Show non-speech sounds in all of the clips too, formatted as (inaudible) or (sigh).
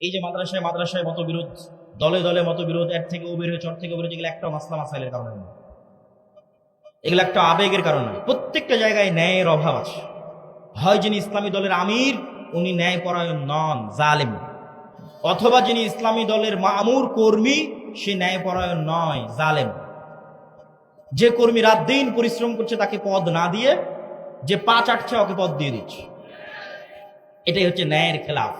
এই যে মাদ্রাসায় মাদ্রাসায় মতবিরোধ, দলে দলে মতবিরোধ এক থেকে বের হয়ে চর থেকে বের হয়েছে এগুলো একটা মাসলা মাসাইলের কারণে নয় এগুলো একটা আবেগের কারণে প্রত্যেকটা জায়গায় ন্যায়ের অভাব আছে। হয় যিনি ইসলামী দলের আমির, উনি ন্যায় পরায়ণ নন, জালেম। অথবা যিনি ইসলামী দলের মামুর কর্মী, সে ন্যায় পরায়ণ নয়, জালেম। যে কর্মী রাত দিন পরিশ্রম করছে তাকে পদ না দিয়ে, যে পা চাটছে ওকে পদ দিয়ে দিচ্ছে। এটাই হচ্ছে ন্যায়ের খেলাফ।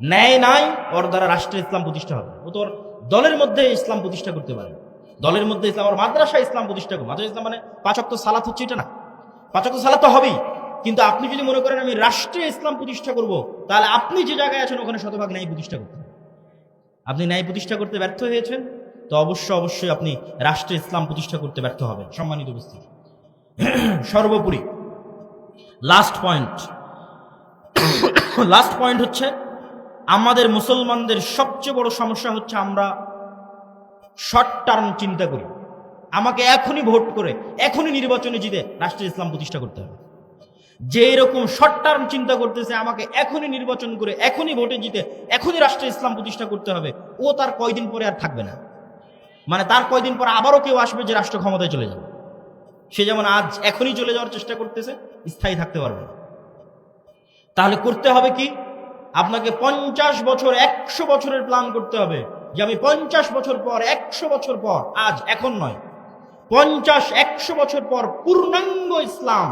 ন্যায় নাই, ওর দ্বারা রাষ্ট্রের ইসলাম প্রতিষ্ঠা হবে। ও তোর দলের মধ্যে ইসলাম প্রতিষ্ঠা করতে পারে। দলের মধ্যে ইসলাম, ওর মাদ্রাসা ইসলাম প্রতিষ্ঠা করবে। মাদ্রাসা ইসলাম মানে পাঁচক তো সালাত হচ্ছে এটা না। পাঁচক তো সালাত তো হবেই। কিন্তু আপনি যদি মনে করেন আমি রাষ্ট্রে ইসলাম প্রতিষ্ঠা করব, তাহলে আপনি যে জায়গায় আছেন, ওখানে শতভাগ ন্যায় প্রতিষ্ঠা করতে। আপনি ন্যায় প্রতিষ্ঠা করতে ব্যর্থ হয়েছেন, তো অবশ্য অবশ্যই আপনি রাষ্ট্রে ইসলাম প্রতিষ্ঠা করতে ব্যর্থ হবেন। সম্মানিত উপস্থিতি। সর্বোপরি লাস্ট পয়েন্ট লাস্ট পয়েন্ট হচ্ছে আমাদের মুসলমানদের সবচেয়ে বড় সমস্যা হচ্ছে আমরা শর্ট টার্ম চিন্তা করি। আমাকে এখনই ভোট করে, এখনই নির্বাচনে জিতে রাষ্ট্রের ইসলাম প্রতিষ্ঠা করতে হবে। যে এরকম শর্ট টার্ম চিন্তা করতেছে, আমাকে এখনই নির্বাচন করে, এখনই ভোটে জিতে, এখনই রাষ্ট্রের ইসলাম প্রতিষ্ঠা করতে হবে, ও তার কয়দিন পরে আর থাকবে না। মানে তার কয়দিন পর আবারও কেউ আসবে যে রাষ্ট্র ক্ষমতায় চলে যাবে। সে যেমন আজ এখনই চলে যাওয়ার চেষ্টা করতেছে, স্থায়ী থাকতে পারবে তাহলে করতে হবে কি? আপনাকে পঞ্চাশ বছর, একশো বছরের প্ল্যান করতে হবে। যে আমি পঞ্চাশ বছর পর, একশো বছর পর, আজ, এখন নয়। পঞ্চাশ, একশো বছর পর পূর্ণাঙ্গ ইসলাম,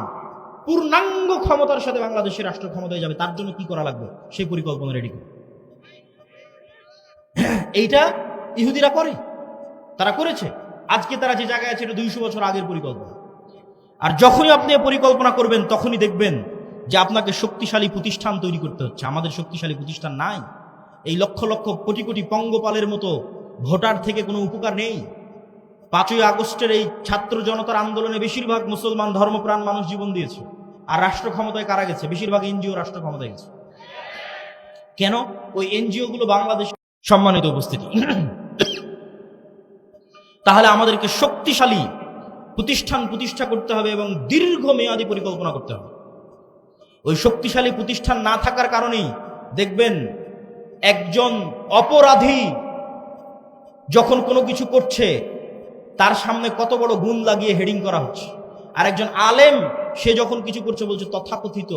পূর্ণাঙ্গ ক্ষমতার সাথে বাংলাদেশের রাষ্ট্র ক্ষমতায় যাবে, তার জন্য কি করা লাগবে? সেই পরিকল্পনা রেডি করে এইটা ইহুদিরা করে। তারা করেছে। আজকে তারা যে জায়গায় আছে, এটা দুইশো বছর আগের পরিকল্পনা। আর যখনই আপনি পরিকল্পনা করবেন, তখনই দেখবেন যে আপনাকে শক্তিশালী প্রতিষ্ঠান তৈরি করতে হচ্ছে। আমাদের শক্তিশালী প্রতিষ্ঠান নাই। এই লক্ষ লক্ষ কোটি কোটি পঙ্গপালের মতো ভোটার থেকে কোনো উপকার নেই। পাঁচই আগস্টের এই ছাত্র জনতার আন্দোলনে বেশিরভাগ মুসলমান ধর্মপ্রাণ মানুষ জীবন দিয়েছে। আর রাষ্ট্র ক্ষমতায় কারা গেছে? বেশিরভাগ এনজিও রাষ্ট্র ক্ষমতায় গেছে। কেন? ওই এনজিও গুলো বাংলাদেশ সম্মানিত উপস্থিতি। তাহলে আমাদেরকে শক্তিশালী প্রতিষ্ঠান প্রতিষ্ঠা করতে হবে এবং দীর্ঘ দীর্ঘমেয়াদী পরিকল্পনা করতে হবে। ওই শক্তিশালী প্রতিষ্ঠান না থাকার কারণেই দেখবেন একজন অপরাধী যখন কোনো কিছু করছে, তার সামনে কত বড় গুণ লাগিয়ে হেডিং করা হচ্ছে। আর একজন আলেম, সে যখন কিছু করছে, বলছে তথাকথিত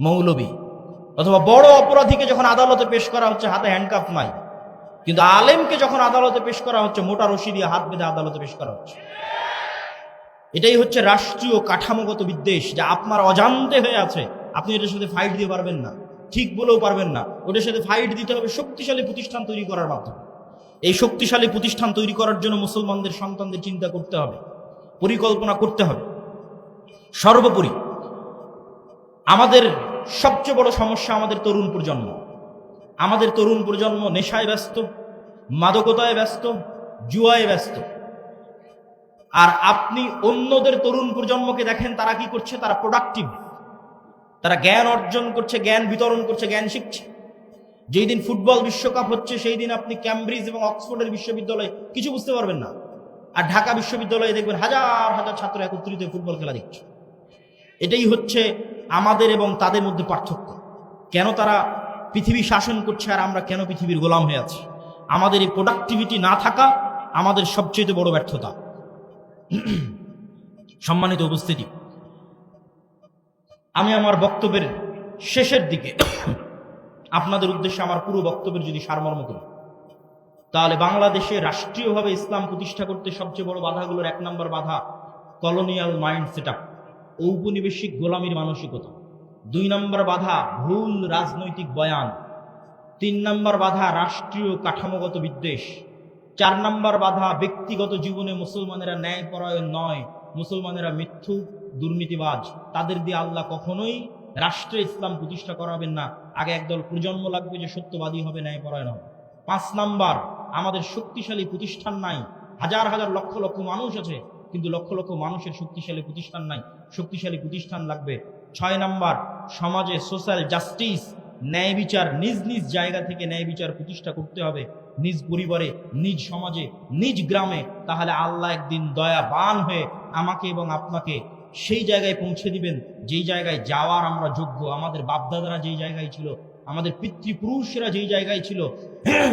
মৌলবী। অথবা বড় অপরাধীকে যখন আদালতে পেশ করা হচ্ছে, হাতে হ্যান্ডকাফ নাই। কিন্তু আলেমকে যখন আদালতে পেশ করা হচ্ছে, মোটা রশি দিয়ে হাত বেঁধে আদালতে পেশ করা হচ্ছে। এটাই হচ্ছে রাষ্ট্রীয় কাঠামোগত বিদ্বেষ যা আপনার অজান্তে হয়ে আছে। আপনি এটার সাথে ফাইট দিয়ে পারবেন না। ঠিক বলেও পারবেন না। ওটার সাথে ফাইট দিতে হবে শক্তিশালী প্রতিষ্ঠান তৈরি করার মাধ্যমে। এই শক্তিশালী প্রতিষ্ঠান তৈরি করার জন্য মুসলমানদের সন্তানদের চিন্তা করতে হবে। পরিকল্পনা করতে হবে। সর্বোপরি, আমাদের সবচেয়ে বড় সমস্যা আমাদের তরুণ প্রজন্ম। আমাদের তরুণ প্রজন্ম নেশায় ব্যস্ত, মাদকতায় ব্যস্ত, জুয়ায় ব্যস্ত। আর আপনি অন্যদের তরুণ প্রজন্মকে দেখেন, তারা কি করছে? তারা প্রোডাক্টিভ তারা জ্ঞান অর্জন করছে, জ্ঞান বিতরণ করছে, জ্ঞান শিখছে। যেই দিন ফুটবল বিশ্বকাপ হচ্ছে, সেই দিন আপনি ক্যামব্রিজ এবং অক্সফোর্ডের বিশ্ববিদ্যালয়ে কিছু বুঝতে পারবেন না। আর ঢাকা বিশ্ববিদ্যালয়ে দেখবেন হাজার হাজার ছাত্র একত্রিত ফুটবল খেলা দেখছে। এটাই হচ্ছে আমাদের এবং তাদের মধ্যে পার্থক্য। কেন তারা পৃথিবী শাসন করছে আর আমরা কেন পৃথিবীর গোলাম হয়ে আছি? আমাদের এই প্রোডাক্টিভিটি না থাকা আমাদের সবচেয়ে বড় ব্যর্থতা। (clears throat) সম্মানিত উপস্থিতি। আমি আমার বক্তব্যের শেষের দিকে (clears throat) আপনাদের উদ্দেশ্যে আমার পুরো বক্তব্যের যদি সারমর্ম করি, তাহলে বাংলাদেশে রাষ্ট্রীয়ভাবে ইসলাম প্রতিষ্ঠা করতে সবচেয়ে বড় বাধাগুলোর এক নম্বর বাধা কলোনিয়াল মাইন্ড সেট ঔপনিবেশিক গোলামীর মানসিকতা। দুই নম্বর বাধা ভুল রাজনৈতিক বয়ান। তিন নম্বর বাধা রাষ্ট্রীয় কাঠামোগত বিদ্বেষ। চার নম্বর বাধা, ব্যক্তিগত জীবনে মুসলমানেরা ন্যায়পরায়ণ নয়। মুসলমানেরা মিথ্যু, দুর্নীতিবাজ। তাদের দিয়ে আল্লাহ কখনোই রাষ্ট্রে ইসলাম প্রতিষ্ঠা করাবেন না। আগে একদল প্রজন্ম লাগবে যে সত্যবাদী হবে ন্যায়পরায়ণ হবে। পাঁচ নাম্বার, আমাদের শক্তিশালী প্রতিষ্ঠান নাই। হাজার হাজার লক্ষ লক্ষ মানুষ আছে, কিন্তু লক্ষ লক্ষ মানুষের শক্তিশালী প্রতিষ্ঠান নাই। শক্তিশালী প্রতিষ্ঠান লাগবে। ছয় নাম্বার, সমাজে সোশ্যাল জাস্টিস ন্যায় বিচার নিজ নিজ জায়গা থেকে ন্যায় বিচার প্রতিষ্ঠা করতে হবে। নিজ পরিবারে, নিজ সমাজে, নিজ গ্রামে, তাহলে আল্লাহ একদিন দয়াবান হয়ে আমাকে এবং আপনাকে সেই জায়গায় পৌঁছে দিবেন, যেই জায়গায় যাওয়ার আমরা যোগ্য। আমাদের বাপদাদারা যেই জায়গায় ছিল, আমাদের পিতৃপুরুষেরা যেই জায়গায় ছিল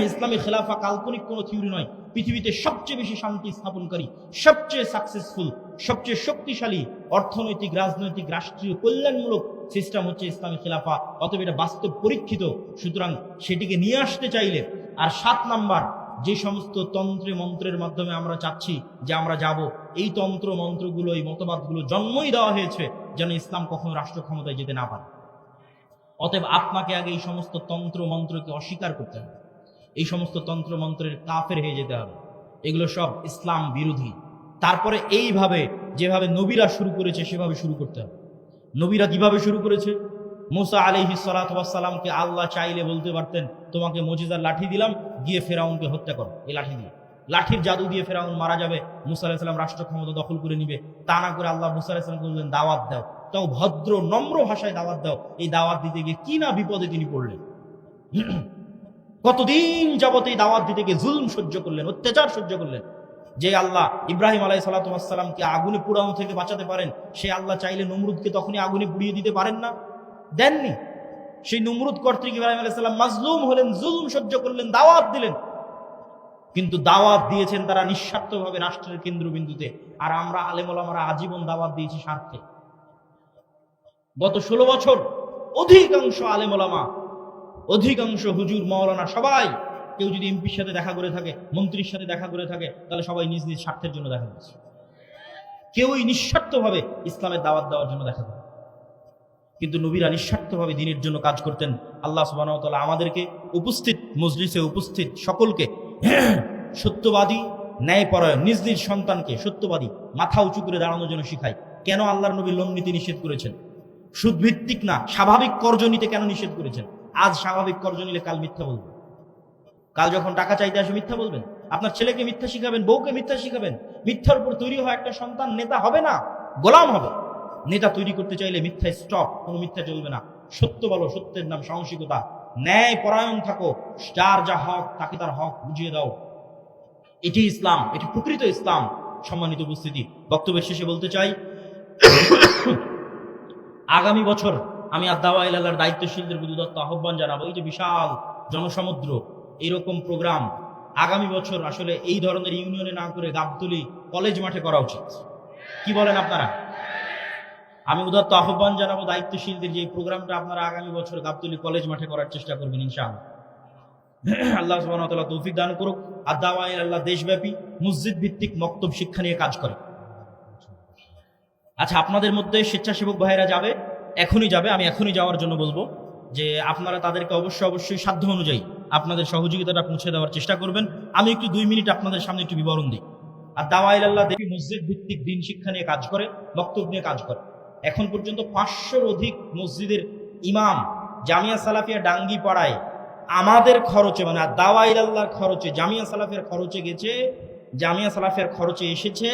ইসলামী খেলাফা কাল্পনিক কোনো থিওরি নয়। পৃথিবীতে সবচেয়ে বেশি শান্তি স্থাপনকারী, সবচেয়ে সাকসেসফুল সবচেয়ে শক্তিশালী অর্থনৈতিক, রাজনৈতিক, রাষ্ট্রীয় কল্যাণমূলক সিস্টেম হচ্ছে ইসলামী খেলাফা। অতএব এটা বাস্তব পরীক্ষিত। সুতরাং সেটিকে নিয়ে আসতে চাইলে আর সাত নাম্বার, যে সমস্ত তন্ত্রে মন্ত্রের মাধ্যমে আমরা চাচ্ছি যে আমরা যাব, এই তন্ত্র মন্ত্রগুলো, এই মতবাদগুলো জন্মই দেওয়া হয়েছে যেন ইসলাম কখনো রাষ্ট্র ক্ষমতায় যেতে না পারে। অতএব আপনাকে আগে এই সমস্ত তন্ত্র মন্ত্রকে অস্বীকার করতে হবে। এই সমস্ত তন্ত্র মন্ত্রের কাফের হয়ে যেতে হবে। এগুলো সব ইসলাম বিরোধী। তারপরে এইভাবে যেভাবে নবীরা শুরু করেছে, সেভাবে শুরু করতে হবে। নবীরা কীভাবে শুরু করেছে? মুসা আলিহি সালাতামকে আল্লাহ চাইলে বলতে পারতেন, তোমাকে মজিদার লাঠি দিলাম, গিয়ে ফেরাউনকে হত্যা করো। এই লাঠি দিয়ে। লাঠির জাদু দিয়ে ফেরাউন মারা যাবে, মুসা আলাহিসাল্লাম রাষ্ট্র ক্ষমতা দখল করে নিবে। তা না করে আল্লাহ মুসা আলাহিসাল্লামকে বললেন, দাওয়াত দাও। তাও ভদ্র, নম্র ভাষায় দাওয়াত দাও। এই দাওয়াত দিতে গিয়ে কি না বিপদে তিনি পড়লেন। কতদিন যাবত এই দাওয়াত দিতে গিয়ে জুলম সহ্য করলেন, অত্যাচার সহ্য করলেন? যে আল্লাহ ইব্রাহিম আলাই সালাতামকে আগুনে পুরানো থেকে বাঁচাতে পারেন, সে আল্লাহ চাইলে নমরুদকে তখনই আগুনে পুড়িয়ে দিতে পারেন না। দেননি? সেই নমরুদ কর্তৃক ইব্রাহিম আলাইসাল্লাম মাজলুম হলেন, জুলুম সহ্য করলেন, দাওয়াত দিলেন। কিন্তু দাওয়াত দিয়েছেন তারা নিঃস্বার্থভাবে রাষ্ট্রের কেন্দ্রবিন্দুতে। আর আমরা আলেমলামারা আজীবন দাওয়াত দিয়েছি স্বার্থে। গত ষোলো বছর অধিকাংশ আলেমলামা অধিকাংশ হুজুর মৌলানা সবাই কেউ যদি এমপির সাথে দেখা করে থাকে, মন্ত্রীর সাথে দেখা করে থাকে, তাহলে সবাই নিজ নিজ স্বার্থের জন্য দেখা করছে কেউই নিঃস্বার্থভাবে ইসলামের দাওয়াত দেওয়ার জন্য দেখা করে কিন্তু নবীরা নিঃস্বার্থভাবে দিনের জন্য কাজ করতেন। আল্লাহ সুবাহতাল্লাহ আমাদেরকে উপস্থিত, মজলিসে উপস্থিত সকলকে সত্যবাদী, ন্যায়পরায়ণ, নিজ নিজ সন্তানকে সত্যবাদী, মাথা উঁচু করে দাঁড়ানোর জন্য শিখায়। কেন আল্লাহর নবী লোন নীতি নিষেধ করেছেন? সুদভিত্তিক না, স্বাভাবিক কর্জ নিতে কেন নিষেধ করেছেন? আজ স্বাভাবিক কর্জ নিলে কাল মিথ্যা বলবেন। কাল যখন টাকা চাইতে আসে মিথ্যা বলবেন। আপনার ছেলেকে মিথ্যা শিখাবেন, বউকে মিথ্যা শিখাবেন। মিথ্যার উপর তৈরি হওয়া একটা সন্তান নেতা হবে না, গোলাম হবে। নেতা তৈরি করতে চাইলে মিথ্যা স্টপ কোনো মিথ্যা চলবে না। সত্য বলো, সত্যের নাম সাহসিকতা ন্যায় পরায়ণ থাকো, যার যা হক, তাকে তার হক বুঝিয়ে দাও। এটি ইসলাম, এটি প্রকৃত ইসলাম। সম্মানিত উপস্থিতি, বক্তব্যের শেষে বলতে চাই, (coughs) আগামী বছর আমি আদাওয়া এলাকার দায়িত্বশীলদের দত্ত আহ্বান জানাব। এই যে বিশাল জনসমুদ্র, এরকম প্রোগ্রাম আগামী বছর আসলে এই ধরনের ইউনিয়নে না করে গাবতলি কলেজ মাঠে করা উচিত। কি বলেন আপনারা? আমি উদাত্ত আহ্বান জানাব দায়িত্বশীলদের যে প্রোগ্রামটা আপনারা আগামী বছর গাবতলি কলেজ মাঠে করার চেষ্টা করবেন, ইনশাআল্লাহ। আল্লাহ সুবাহ তৌফিক দান করুক। আদাওয়া আল্লাহ দেশব্যাপী মসজিদ ভিত্তিক মক্তব শিক্ষা নিয়ে কাজ করে। আচ্ছা আপনাদের মধ্যে স্বেচ্ছাসেবক ভাইয়েরা যাবে। এখনই যাবে, আমি এখনই যাওয়ার জন্য বলব যে আপনারা তাদেরকে অবশ্যই অবশ্যই সাধ্য অনুযায়ী আপনাদের সহযোগিতাটা পৌঁছে দেওয়ার চেষ্টা করবেন। আমি একটু দুই মিনিট আপনাদের সামনে একটু বিবরণ দিই। আর দাওয়াইল আল্লাহ দেবী মসজিদ ভিত্তিক দিন শিক্ষা নিয়ে কাজ করে, বক্তব্য নিয়ে কাজ করে। এখন পর্যন্ত পাঁচশোর অধিক মসজিদের ইমাম জামিয়া সালাফিয়া ডাঙ্গি পাড়ায় আমাদের খরচে মানে আর দাওয়াইল আল্লাহর খরচে, জামিয়া সালাফের খরচে গেছে, জামিয়া সালাফের খরচে এসেছে,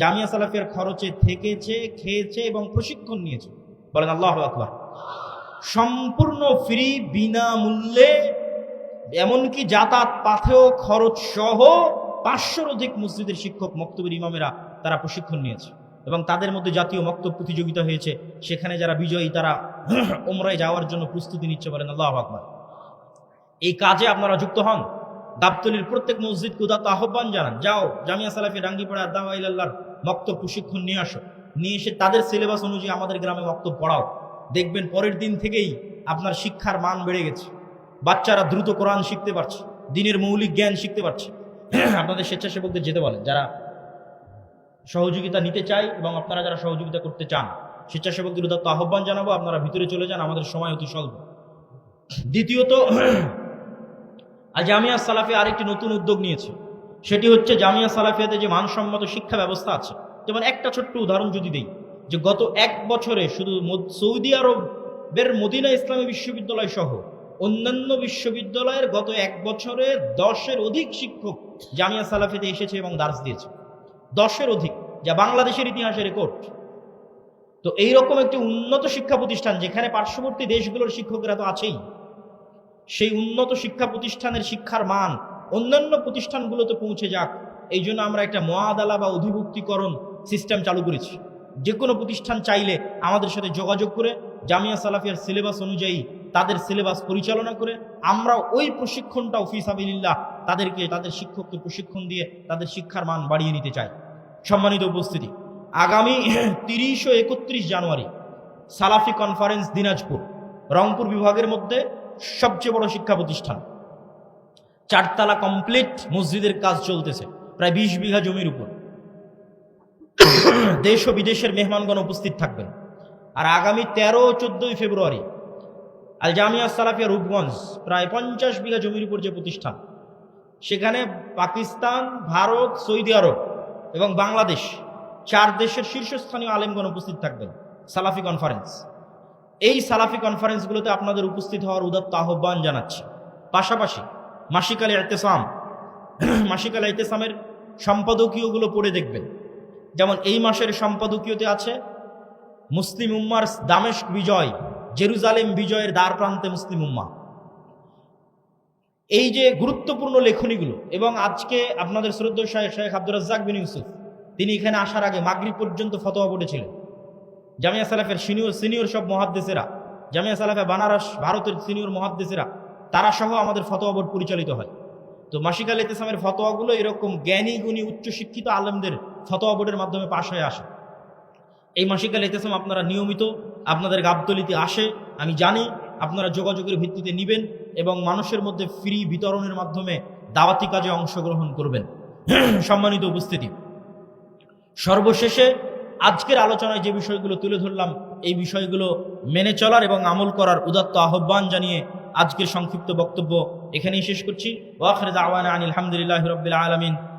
জামিয়া সালাফের খরচে থেকেছে, খেয়েছে এবং প্রশিক্ষণ নিয়েছে। বলেন, আল্লাহ আকবার। সম্পূর্ণ ফ্রি বিনামূল্যে এমনকি যাতায়াত পাথেও খরচ সহ পাঁচশোর অধিক মসজিদের শিক্ষক, মক্তবের ইমামেরা তারা প্রশিক্ষণ নিয়েছে এবং তাদের মধ্যে জাতীয় মক্তব প্রতিযোগিতা হয়েছে। সেখানে যারা বিজয়ী, তারা (clears throat) ওমরায় যাওয়ার জন্য প্রস্তুতি নিচ্ছে বলেন, আল্লাহ আকবার। এই কাজে আপনারা যুক্ত হন। গাবতলির প্রত্যেক মসজিদ কুদাত আহ্বান জানান। যাও, জামিয়া সালাফি, ডাঙ্গিপাড়া দাওয়াইল্লাহর মক্তব প্রশিক্ষণ নিয়ে আসো। নিয়ে এসে তাদের সিলেবাস অনুযায়ী আমাদের গ্রামে বক্তব্য পড়াও। দেখবেন পরের দিন থেকেই আপনার শিক্ষার মান বেড়ে গেছে। বাচ্চারা দ্রুত কোরআন শিখতে পারছে, দিনের মৌলিক জ্ঞান শিখতে পারছে। (clears throat) আপনাদের স্বেচ্ছাসেবকদের যেতে বলেন যারা সহযোগিতা নিতে চায় এবং আপনারা যারা সহযোগিতা করতে চান, স্বেচ্ছাসেবকদের উদাত্ত আহ্বান জানাব, আপনারা ভিতরে চলে যান, আমাদের সময় অতি স্বল্প। দ্বিতীয়ত (clears throat) জামিয়া সালাফি আরেকটি নতুন উদ্যোগ নিয়েছে। সেটি হচ্ছে জামিয়া সালাফিয়াতে যে মানসম্মত শিক্ষা ব্যবস্থা আছে যেমন একটা ছোট্ট উদাহরণ যদি দিই, যে গত এক বছরে শুধু সৌদি আরবের মদিনা ইসলামী বিশ্ববিদ্যালয় সহ অন্যান্য বিশ্ববিদ্যালয়ের গত এক বছরে দশের অধিক শিক্ষক জামিয়া সালাফিতে এসেছে এবং দার্স দিয়েছে। দশের অধিক, যা বাংলাদেশের ইতিহাসে রেকর্ড। তো এইরকম একটি উন্নত শিক্ষা প্রতিষ্ঠান যেখানে পার্শ্ববর্তী দেশগুলোর শিক্ষকেরা তো আছেই, সেই উন্নত শিক্ষা প্রতিষ্ঠানের শিক্ষার মান অন্যান্য প্রতিষ্ঠানগুলোতে পৌঁছে যাক এই জন্য আমরা একটা মহাদালা বা অধিভুক্তিকরণ সিস্টেম চালু করেছি। যে কোনো প্রতিষ্ঠান চাইলে আমাদের সাথে যোগাযোগ করে, জামিয়া সালাফিয়ার সিলেবাস অনুযায়ী তাদের সিলেবাস পরিচালনা করে আমরা ওই প্রশিক্ষণটা অফিস আবিল্লাহ তাদেরকে, তাদের শিক্ষককে প্রশিক্ষণ দিয়ে তাদের শিক্ষার মান বাড়িয়ে নিতে চাই। সম্মানিত উপস্থিতি, আগামী তিরিশ ও একত্রিশ জানুয়ারি সালাফি কনফারেন্স দিনাজপুর, রংপুর বিভাগের মধ্যে সবচেয়ে বড় শিক্ষা প্রতিষ্ঠান। চারতলা কমপ্লিট মসজিদের কাজ চলতেছে, প্রায় বিশ বিঘা জমির উপর। দেশ ও বিদেশের মেহমানগণ উপস্থিত থাকবেন। আর আগামী তেরো চোদ্দই ফেব্রুয়ারি আল জামিয়া সালাফিয়া রূপগঞ্জ, প্রায় পঞ্চাশ বিঘা জমির উপর যে প্রতিষ্ঠান, সেখানে পাকিস্তান, ভারত, সৌদি আরব এবং বাংলাদেশ চার দেশের শীর্ষস্থানীয় আলেমগণ উপস্থিত থাকবেন সালাফি কনফারেন্স। এই সালাফি কনফারেন্সগুলোতে আপনাদের উপস্থিত হওয়ার উদাত্ত আহ্বান জানাচ্ছি। পাশাপাশি মাসিক আলী এতেসাম মাসিক এতেসামের সম্পাদকীয়গুলো পড়ে দেখবেন। যেমন এই মাসের সম্পাদকীয়তে আছে মুসলিম উম্মার দামেস্ক বিজয়, জেরুজালেম বিজয়ের দ্বার প্রান্তে মুসলিম উম্মা। এই যে গুরুত্বপূর্ণ লেখনীগুলো, এবং আজকে আপনাদের শ্রদ্ধ শাহেখ শেখ আব্দুর রাজ্জাক বিন ইউসুফ, তিনি এখানে আসার আগে মাগরিব পর্যন্ত ফতোয়া পড়েছিলেন। জামিয়া সালাফের সিনিয়র সিনিয়র সব মহাদ্দেশেরা জামিয়া সালাফে বানারস ভারতের সিনিয়র মহাদ্দেশেরা তারা সহ আমাদের ফতোয়া বোর্ড পরিচালিত হয়। তো মাসিক আল ইতেসামের ফতোয়াগুলো এরকম জ্ঞানী, গুণী, উচ্চশিক্ষিত আলেমদের ফতোয়া বোর্ডের মাধ্যমে পাশ হয়ে আসে। এই মাসিক আল ইতেসাম আপনারা নিয়মিত আপনাদের গাবতলিতে আসে, আমি জানি, আপনারা যোগাযোগের ভিত্তিতে নিবেন এবং মানুষের মধ্যে ফ্রি বিতরণের মাধ্যমে দাওয়াতি কাজে অংশগ্রহণ করবেন। সম্মানিত উপস্থিতি, সর্বশেষে আজকের আলোচনায় যে বিষয়গুলো তুলে ধরলাম, এই বিষয়গুলো মেনে চলার এবং আমল করার উদাত্ত আহ্বান জানিয়ে আজকের সংক্ষিপ্ত বক্তব্য এখানেই শেষ করছি। ওয়াখরে দাওয়ানা আনিল আলহামদুলিল্লাহ রবিল আলমিন।